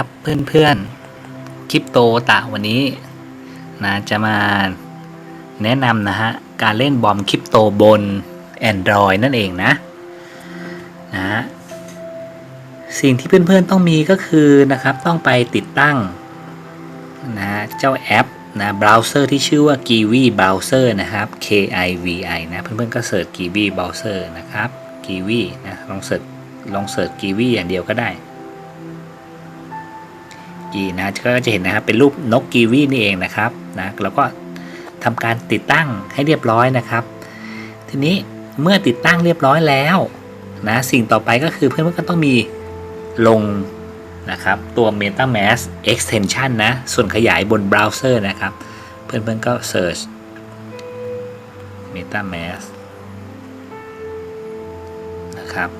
ครับเพื่อนๆคริปโตตะวันนี้นะจะมาแนะนำนะฮะ การเล่นบอมคริปโตบน Android นั่นเองนะนะฮะสิ่งที่เพื่อนๆต้องมีก็คือนะครับต้องไปติดตั้งนะเจ้าแอปนะเบราว์เซอร์ที่ชื่อว่า Kiwi Browser นะครับ K I V I นะ เพื่อนๆก็เสิร์ช Kiwi Browser นะครับ Kiwi นะลองเสิร์ชลองเสิร์ช Kiwi อย่างเดียวก็ได้ กีนะก็จะเห็นนะครับเป็นรูปนกกีวีนี่เองนะครับนะแล้วก็ทำการติดตั้งให้เรียบร้อยนะครับ ทีนี้เมื่อติดตั้งเรียบร้อยแล้วนะสิ่งต่อไปก็คือเพื่อนๆก็ต้องมีลงนะครับตัว MetaMask extension นะ ส่วนขยายบนเบราว์เซอร์นะครับ เพื่อนๆก็ search MetaMask นะครับ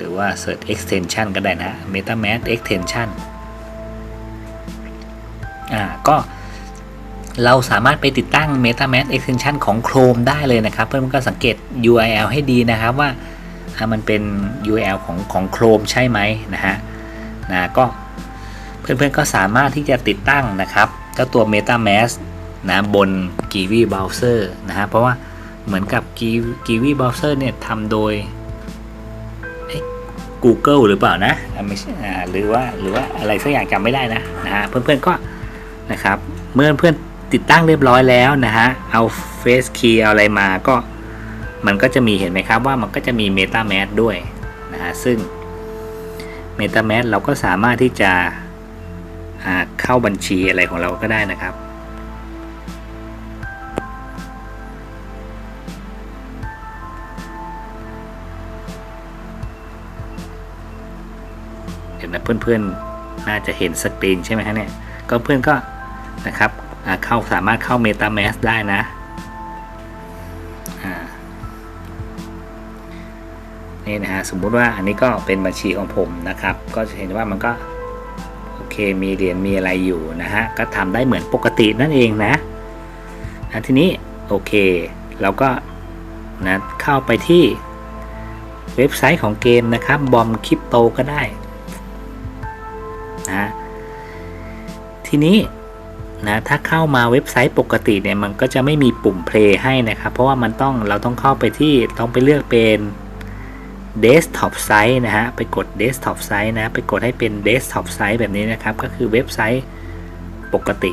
หรือว่า search extension ก็ได้นะ MetaMask extension อ่าก็เราสามารถไปติดตั้ง MetaMask extension ของ Chrome ได้เลยนะครับ เพื่อนๆก็สังเกต URL ให้ดีนะครับว่าอ่ามันเป็น URL ของของ Chrome ใช่ไหมนะฮะนะก็เพื่อนๆก็สามารถที่จะติดตั้งนะครับเจ้าตัว MetaMask นะบน Kiwi Browser นะฮะเพราะว่าเหมือนกับ Kiwi Browser เนี่ยทำโดย Google หรือเปล่านะไม่ใช่หรือว่าหรือว่าอะไรสักอย่างจำไม่ได้นะนะฮะเพื่อนๆก็นะครับเมื่อเพื่อนติดตั้งเรียบร้อยแล้วนะฮะเอา Face Key เอาอะไรมาก็มันก็จะมีเห็นไหมครับว่ามันก็จะมี MetaMask ด้วยนะฮะซึ่ง MetaMask เราก็สามารถที่จะเข้าบัญชีอะไรของเราก็ได้นะครับ นะเพื่อนๆน่าจะเห็นสกรีนใช่ไหมฮะเนี่ยก็เพื่อนก็นะครับเข้าสามารถเข้า MetaMask ได้นะอ่านี่นะฮะสมมุติว่าอันนี้ก็เป็นบัญชีของผมนะครับ ก็จะเห็นว่ามันก็โอเคมีเหรียญมีอะไรอยู่นะฮะก็ทำได้เหมือนปกตินั่นเองนะนะทีนี้โอเคเราก็นะเข้าไปที่เว็บไซต์ของเกมนะครับบอมคริปโตก็ได้ ทีนี้นะถ้าเข้ามาเว็บไซต์ปกติเนี่ยมันก็จะไม่มีปุ่ม play ให้นะครับ เพราะว่ามันต้องเราต้องเข้าไปที่ต้องไปเลือกเป็น desktop site นะฮะไปกด desktop site นะไปกดให้เป็น desktop site แบบนี้นะครับ ก็คือเว็บไซต์ปกติ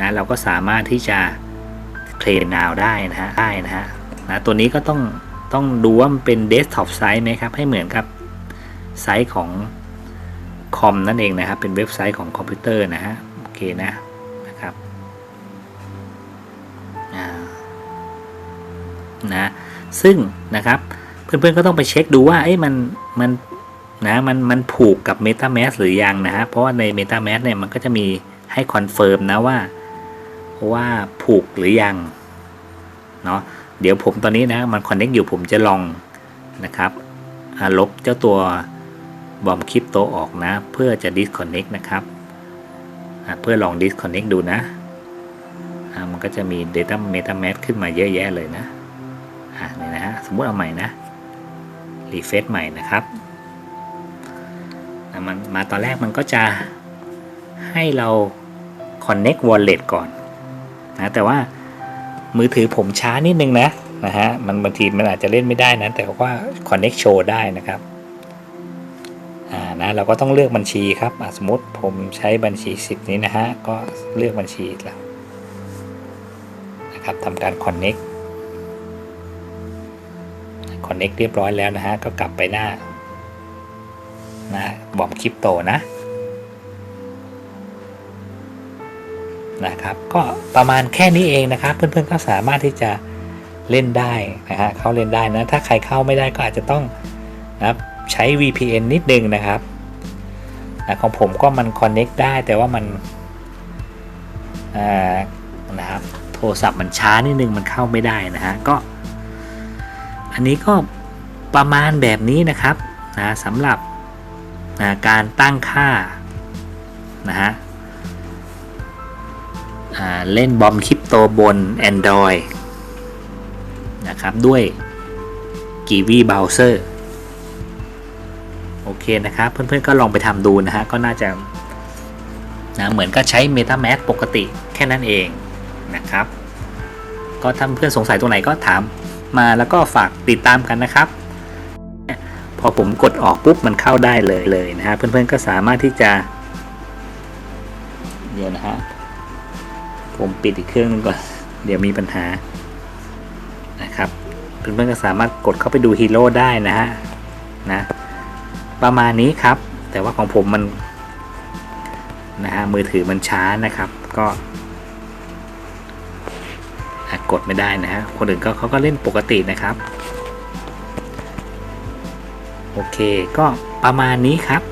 นะเราก็สามารถที่จะ play now ได้นะฮะได้นะฮะนะตัวนี้ก็ต้องต้องดูว่ามันเป็น desktop site ไหมครับให้เหมือนกับไซต์ของคอมนั่นเองนะครับเป็นเว็บไซต์ของคอมพิวเตอร์นะฮะ นะนะครับนะซึ่งนะครับเพื่อนๆก็ต้องไปเช็คดูว่าเอ้ยมันมันนะมันมันผูกกับ MetaMask หรือยังนะฮะเพราะว่าใน MetaMask เนี่ยมันก็จะมีให้คอนเฟิร์มนะว่าว่าผูกหรือยังเนาะเดี๋ยวผมตอนนี้นะมันคอนเน็กอยู่ผมจะลองนะครับลบเจ้าตัวบอมคริปโตออกนะ เพื่อจะ disconnect นะครับ เพื่อลอง disconnect ดูนะมันก็จะมี data metamask ขึ้นมาเยอะแยะเลยนะนี่นะฮะสมมุติเอาใหม่นะ refresh ใหม่นะครับมันมาตอนแรกมันก็จะให้เรา connect wallet ก่อนนะแต่ว่ามือถือผมช้านิดนึงนะนะฮะมันบางทีมันอาจจะเล่นไม่ได้นะ แต่ว่า connect show ได้นะครับ อ่านะเราก็ต้องเลือกบัญชีครับสมมติผมใช้บัญชี 10 นี้นะฮะก็เลือกบัญชีแล้วนะครับทำการ connect connect เรียบร้อยแล้วนะฮะก็กลับไปหน้านะบอมคริปโตนะนะครับก็ประมาณแค่นี้เองนะครับเพื่อนๆก็สามารถที่จะเล่นได้นะฮะเข้าเล่นได้นะถ้าใครเข้าไม่ได้ก็อาจจะต้องนะครับ ใช้ VPN นิดนึงนะครับนะของผมก็มัน Connect ได้แต่ว่ามันนะครับโทรศัพท์มันช้านิดนึงมันเข้าไม่ได้นะฮะก็อันนี้ก็ประมาณแบบนี้นะครับนะสำหรับนะการตั้งค่านะฮะเล่นบอมคริปโตบน Android นะครับด้วย Kiwi Browser โอ เคนะครับ เพื่อนๆก็ลองไปทำดูนะฮะ ก็น่าจะนะเหมือนก็ใช้ MetaMask ปกติแค่นั้นเองนะครับ ก็ถ้าเพื่อนสงสัยตรงไหนก็ถามมาแล้วก็ฝากติดตามกันนะครับ พอผมกดออกปุ๊บมันเข้าได้เลยเลยนะฮะ เพื่อนๆก็สามารถที่จะ เดี๋ยวนะฮะ ผมปิดอีกเครื่องนึงก่อน เดี๋ยวมีปัญหานะครับ เพื่อนๆก็สามารถกดเข้าไปดูฮีโร่ได้นะฮะนะ ประมาณนี้ครับ แต่ว่าของผมมันนะฮะมือถือมันช้านะครับ ก็กดไม่ได้นะฮะคนอื่นก็เขาก็เล่นปกตินะครับ โอเคก็ประมาณนี้ครับ